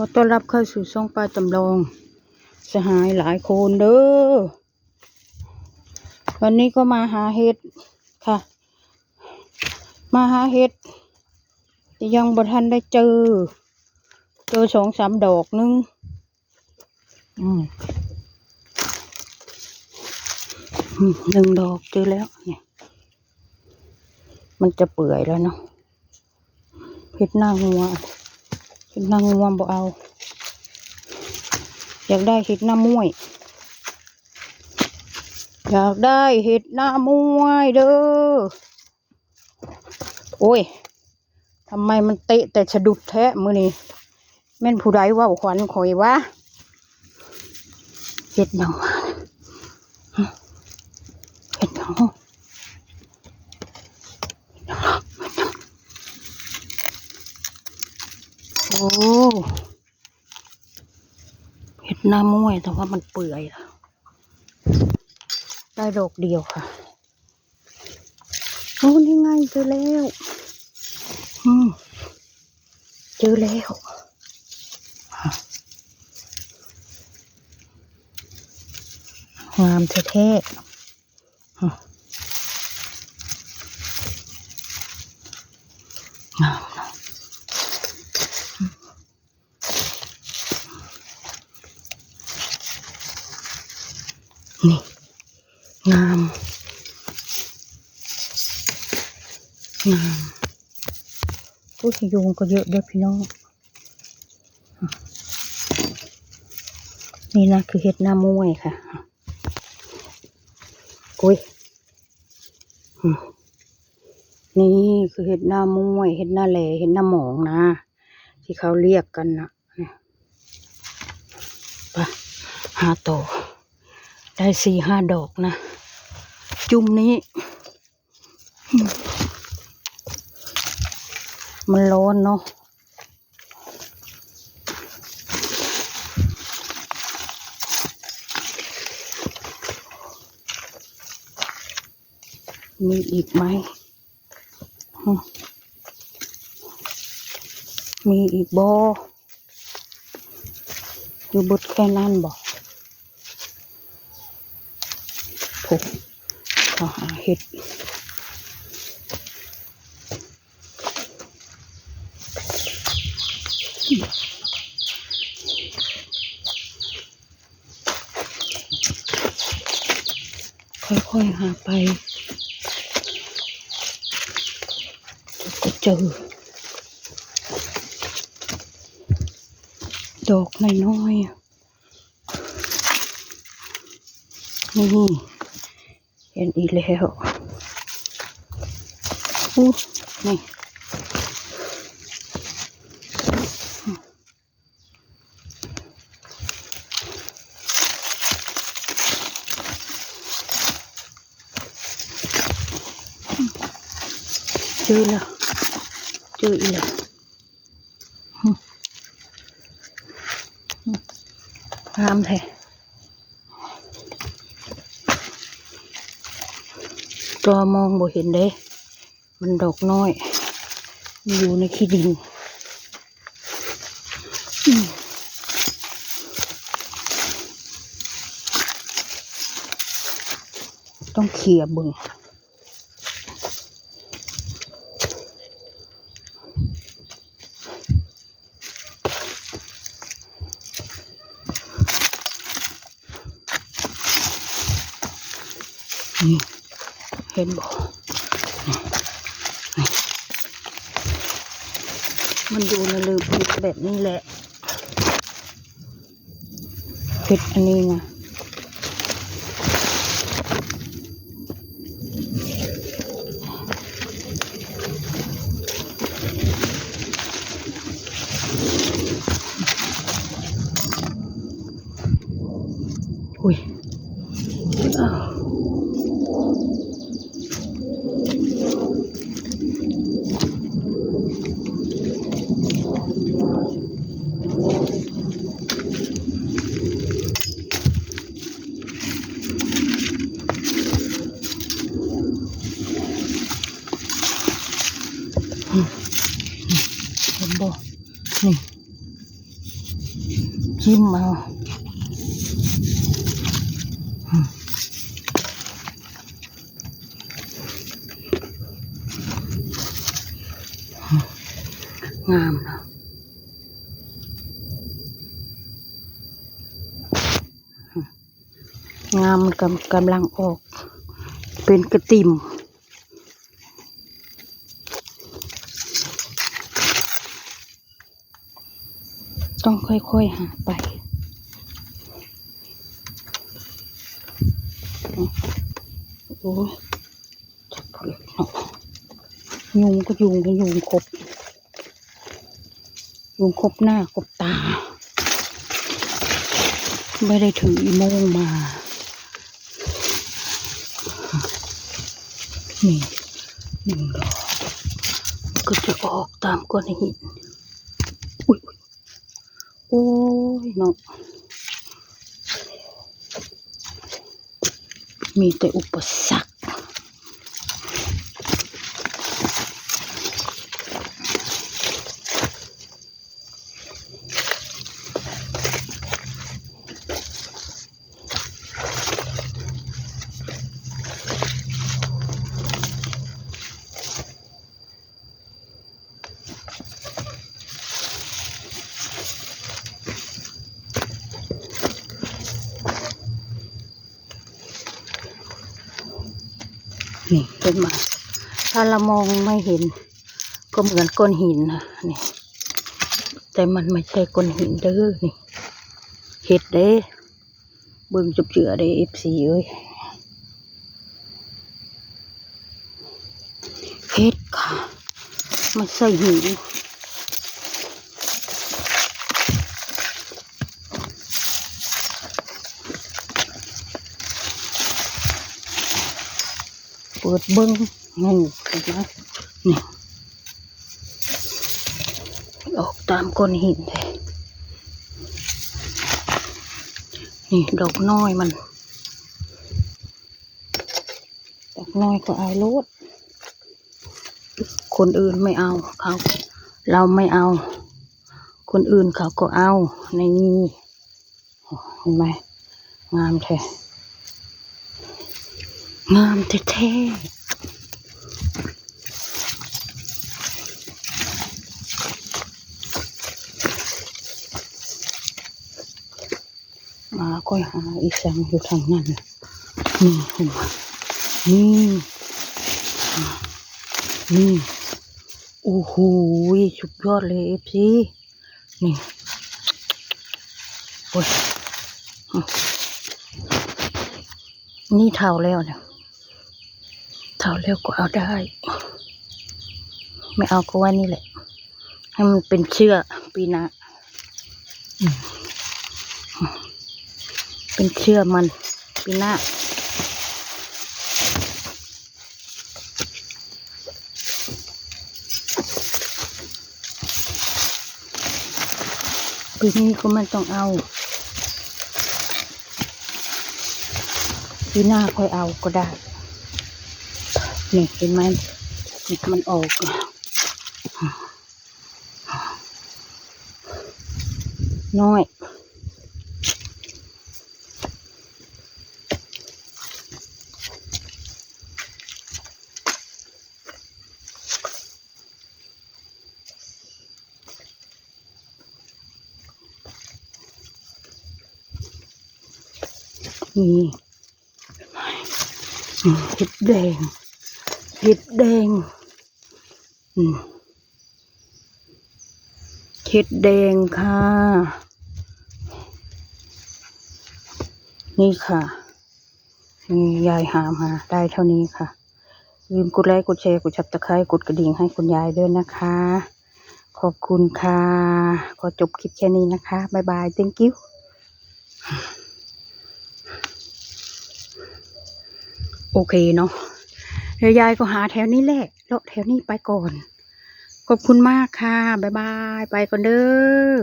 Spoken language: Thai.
อต้อนรับเข้าสู่ช่องปลาจำลอง สหายหลายคนเด้อ วันนี้ก็มาหาเห็ดค่ะ มาหาเห็ด ยังบ่ทันได้เจอ เจอสองสามดอกนึง อืมหนึ่งดอกเจอแล้วเนี่ย มันจะเปื่อยแล้วเนาะเห็ดหน้างัว ห็ดน้างัวบ่เอา อยากได้เห็ดหน้ามวยอยากได้เห็ดหน้ามวยเด้อโอ้ยทำไมมันเตะแต่สะดุดแท้มือนี่แม่นผู้ใดว่าขวัญข่อยวะเห็ดหยังเห็ดหยังโอ้ เห็ดหน้ามวยแต่ว่ามันเปื่อยอะได้ดอกเดียวค่ะโอ้นี่ไงเจอแล้ว อืมเจอแล้วงามแท้ๆอืมงามเนอะอืมนี่ งาม งามผู้ชยุงก็เยอะเด้อพี่น้อง นี่นะคือเห็ดหน้ามวยค่ะอุ้ยนี่คือเห็ดหน้ามวยเห็ดหน้าแหล่เห็ดหน้าหมองนะ ที่เขาเรียกกันนะไปหาโตอได้สี่ห้าดอกนะ จุ่มนี้ มันร้อนเนาะมีอีกไหม มีอีกบออยู่บดแค่นั้นบอกผม ขอหาเห็ดค่อยๆหาไปก็เจอ ดอกน้อยๆอะนี่ เห็นอีกแล้วอู้นี่เอมองบ่เห็นเด้ มันดอกน้อย อยู่ในขี้ดินต้องเขี่ยบึงนี่ ห็นบ่มันอยู่ในลืมเห็ดแบบนี้แหละเห็ดอันนี้นะอุ้ยอ้าว เห็นบ่นี่จิ้มเอางามเนาะงามกำกำลังออก เป็นกระติ่ม ต้องค่อยๆหาไป โอ้ยจับเลยเนาะยุงก็ยุงก็ยุงครบยุงครบหน้าครบตา ไม่ได้ถืออีโมงมา นี่หนึ่งดอกก็จะออกตามก้อนหิน โอ้ยเนาะมีแต่อุปสรรค นี่ขึ้นมาถ้าเรามองไม่เห็น ก็เหมือนก้อนหินนะนี่แต่มันไม่ใช่ก้อนหินเด้อนี่เห็ดเด้เบิ่งจุบเจือเด้เอฟซีเอ้ยเห็ดค่ะไม่ใช่หิน ปิดเบิ้งงูเห็นไหมนี่ออกตามก้อนหินเลยนี่ดอกน้อยมัน ดอกน้อยก็เอาโลด คนอื่นไม่เอาเขา เราไม่เอา คนอื่นเขาก็เอาในนี้เห็นไหมงามแท้ งามแท้ๆมาก็หาอีสังอยู่ทางนั้นนี่เห็นไหมนี่นี่โอ้โหสุดยอดเลยเอฟซีนี่โอ้ยนี่เท่าแล้วเนี่ย เท่าแล้วก็เอาได้ ไม่เอาก็ว่านี่แหละ ให้มันเป็นเชื่อปีน้าเป็นเชื่อมันปีหน้าปีนี้ก็ไม่ต้องเอาปีหน้าค่อยเอาก็ได้ นี่เห็นไหมนี่มันออกน้อยนี่อืมเห็ดแดง เห็ดแดงอืมเห็ดแดงค่ะ นี่ค่ะ นี่ยายหามาได้เท่านี้ค่ะลืมกดไลค์กดแชร์กดชับตะไคร้กดกระดิ่งให้คุณยายด้วยนะคะ ขอบคุณค่ะ ขอจบคลิปแค่นี้นะคะบ๊ายบาย thank you โอเคเนาะ เดี๋ยวยายก็หาแถวนี้แหละเลาะแถวนี้ไปก่อน ขอบคุณมากค่ะ บ๊ายบาย ไปก่อนเด้อ